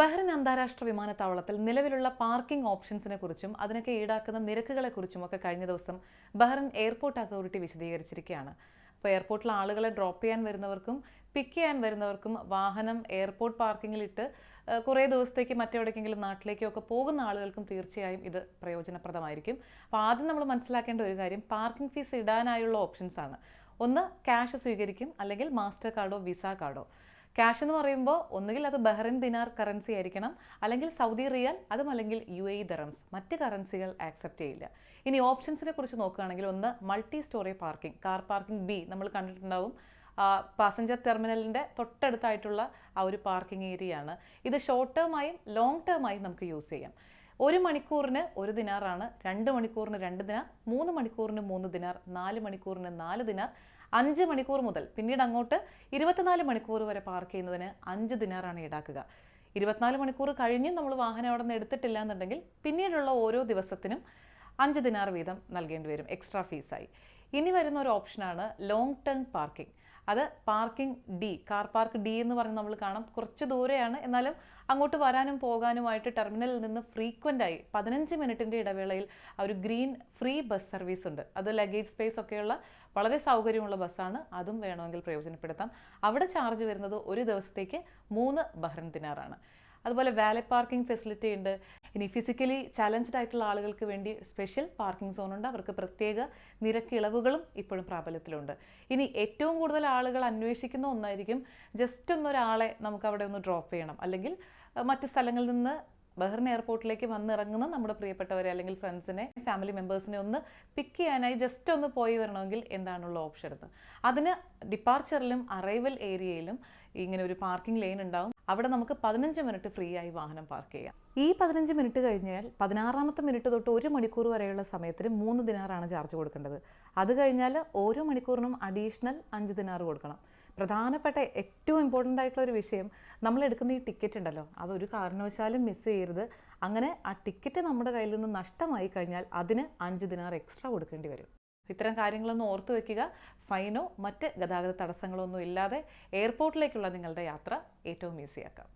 Bahrain അന്താരാഷ്ട്ര വിമാനത്താവളത്തിൽ നിലവിലുള്ള പാർക്കിംഗ് ഓപ്ഷൻസിനെ കുറിച്ചും അതിനൊക്കെ ഈടാക്കുന്ന നിരക്കുകളെക്കുറിച്ചും ഒക്കെ കഴിഞ്ഞ ദിവസം ബഹ്റിൻ എയർപോർട്ട് അതോറിറ്റി വിശദീകരിച്ചിരിക്കുകയാണ്. അപ്പോൾ എയർപോർട്ടിൽ ആളുകളെ ഡ്രോപ്പ് ചെയ്യാൻ വരുന്നവർക്കും പിക്ക് ചെയ്യാൻ വരുന്നവർക്കും വാഹനം എയർപോർട്ട് പാർക്കിങ്ങിലിട്ട് കുറേ ദിവസത്തേക്ക് മറ്റെവിടേക്കെങ്കിലും നാട്ടിലേക്കോ ഒക്കെ പോകുന്ന ആളുകൾക്കും തീർച്ചയായും ഇത് പ്രയോജനപ്രദമായിരിക്കും. അപ്പോൾ ആദ്യം നമ്മൾ മനസ്സിലാക്കേണ്ട ഒരു കാര്യം പാർക്കിംഗ് ഫീസ് ഇടാനായുള്ള ഓപ്ഷൻസാണ്. ഒന്ന് ക്യാഷ് സ്വീകരിക്കും അല്ലെങ്കിൽ മാസ്റ്റർ കാർഡോ വിസ കാർഡോ. ക്യാഷ് എന്ന് പറയുമ്പോൾ ഒന്നുകിൽ അത് ബഹ്റിൻ ദിനാർ കറൻസി ആയിരിക്കണം. അല്ലെങ്കിൽ സൗദി റിയൽ അതും അല്ലെങ്കിൽ യു എ ദറംസ് മറ്റ് കറൻസികൾ ആക്സെപ്റ്റ് ചെയ്യില്ല. ഇനി ഓപ്ഷൻസിനെ കുറിച്ച് നോക്കുകയാണെങ്കിൽ ഒന്ന് multi storey parking car parking B നമ്മൾ കണ്ടിട്ടുണ്ടാവും. പാസഞ്ചർ ടെർമിനലിന്റെ തൊട്ടടുത്തായിട്ടുള്ള ആ ഒരു പാർക്കിംഗ് ഏരിയയാണ് ഇത് ഷോർട്ട് ടേമായും ലോങ് ടേമായും നമുക്ക് യൂസ് ചെയ്യാം. ഒരു മണിക്കൂറിന് ഒരു ദിനാറാണ് രണ്ട് മണിക്കൂറിന് രണ്ട് ദിനാർ മൂന്ന് മണിക്കൂറിന് മൂന്ന് ദിനാർ നാല് മണിക്കൂറിന് നാല് ദിനാർ അഞ്ച് മണിക്കൂർ മുതൽ പിന്നീട് അങ്ങോട്ട് ഇരുപത്തിനാല് മണിക്കൂർ വരെ പാർക്ക് ചെയ്യുന്നതിന് അഞ്ച് ദിനാറാണ് ഈടാക്കുക. ഇരുപത്തിനാല് മണിക്കൂർ കഴിഞ്ഞ് നമ്മൾ വാഹനം അവിടെ നിന്ന് എടുത്തിട്ടില്ല എന്നുണ്ടെങ്കിൽ പിന്നീടുള്ള ഓരോ ദിവസത്തിനും അഞ്ച് ദിനാർ വീതം നൽകേണ്ടി വരും എക്സ്ട്രാ ഫീസായി. ഇനി വരുന്ന ഒരു ഓപ്ഷനാണ് ലോങ് ടേം പാർക്കിംഗ് അത് parking D car park D എന്ന് പറഞ്ഞ് നമ്മൾ കാണാം. കുറച്ച് ദൂരെയാണ്. എന്നാലും അങ്ങോട്ട് വരാനും പോകാനുമായിട്ട് ടെർമിനലിൽ നിന്ന് ഫ്രീക്വന്റായി പതിനഞ്ച് മിനിറ്റിന്റെ ഇടവേളയിൽ ഒരു ഗ്രീൻ ഫ്രീ ബസ് സർവീസ് ഉണ്ട്. അത് ലഗേജ് സ്പേസ് ഒക്കെയുള്ള വളരെ സൗകര്യമുള്ള ബസ്സാണ്. അതും വേണമെങ്കിൽ പ്രയോജനപ്പെടുത്താം. അവിടെ ചാർജ് വരുന്നത് ഒരു ദിവസത്തേക്ക് മൂന്ന് ബഹ്റൻ ദിനാറാണ്. അതുപോലെ വാലറ്റ് പാർക്കിംഗ് ഫെസിലിറ്റി ഉണ്ട്. ഇനി ഫിസിക്കലി ചലഞ്ച്ഡ് ആയിട്ടുള്ള ആളുകൾക്ക് വേണ്ടി സ്പെഷ്യൽ പാർക്കിംഗ് സോൺ ഉണ്ട്. അവർക്ക് പ്രത്യേക നിരക്ക് ഇളവുകളും ഇപ്പോഴും പ്രാബല്യത്തിലുണ്ട്. ഇനി ഏറ്റവും കൂടുതൽ ആളുകൾ അന്വേഷിക്കുന്ന ഒന്നായിരിക്കും ജസ്റ്റ് ഒന്നൊരാളെ നമുക്ക് അവിടെ ഒന്ന് ഡ്രോപ്പ് ചെയ്യണം. അല്ലെങ്കിൽ മറ്റു സ്ഥലങ്ങളിൽ നിന്ന് ബഹ്റിൻ എയർപോർട്ടിലേക്ക് വന്നിറങ്ങുന്ന നമ്മുടെ പ്രിയപ്പെട്ടവരെ അല്ലെങ്കിൽ ഫ്രണ്ട്സിനെ ഫാമിലി മെമ്പേഴ്സിനെ ഒന്ന് പിക്ക് ചെയ്യാനായി ജസ്റ്റ് ഒന്ന് പോയി വരണമെങ്കിൽ എന്താണുള്ള ഓപ്ഷൻ എടുത്ത് അതിന് ഡിപ്പാർച്ചറിലും അറൈവൽ ഏരിയയിലും ഇങ്ങനെ ഒരു പാർക്കിംഗ് ലൈൻ ഉണ്ടാവും. അവിടെ നമുക്ക് പതിനഞ്ച് മിനിറ്റ് ഫ്രീ ആയി വാഹനം പാർക്ക് ചെയ്യാം. ഈ പതിനഞ്ച് മിനിറ്റ് കഴിഞ്ഞാൽ പതിനാറാമത്തെ മിനിറ്റ് തൊട്ട് ഒരു മണിക്കൂർ വരെയുള്ള സമയത്തിന് മൂന്ന് ദിനാറാണ് ചാർജ് കൊടുക്കേണ്ടത്. അത് കഴിഞ്ഞാൽ ഓരോ മണിക്കൂറിനും അഡീഷണൽ അഞ്ച് ദിനാർ കൊടുക്കണം. പ്രധാനപ്പെട്ട ഏറ്റവും ഇമ്പോർട്ടന്റ് ആയിട്ടുള്ള ഒരു വിഷയം നമ്മൾ എടുക്കുന്ന ഈ ടിക്കറ്റ് ഉണ്ടല്ലോ അതൊരു കാരണവശാലും മിസ് ചെയ്യരുത്. അങ്ങനെ ആ ടിക്കറ്റ് നമ്മുടെ കയ്യിൽ നിന്ന് നഷ്ടമായി കഴിഞ്ഞാൽ അതിന് അഞ്ച് ദിനാർ എക്സ്ട്രാ കൊടുക്കേണ്ടി വരും. ഇത്തരം കാര്യങ്ങളൊന്നും ഓർത്തു വയ്ക്കുക ഫൈനോ മറ്റ് ഗതാഗത തടസ്സങ്ങളോ ഒന്നും ഇല്ലാതെ എയർപോർട്ടിലേക്കുള്ള നിങ്ങളുടെ യാത്ര ഏറ്റവും ഈസിയാക്കാം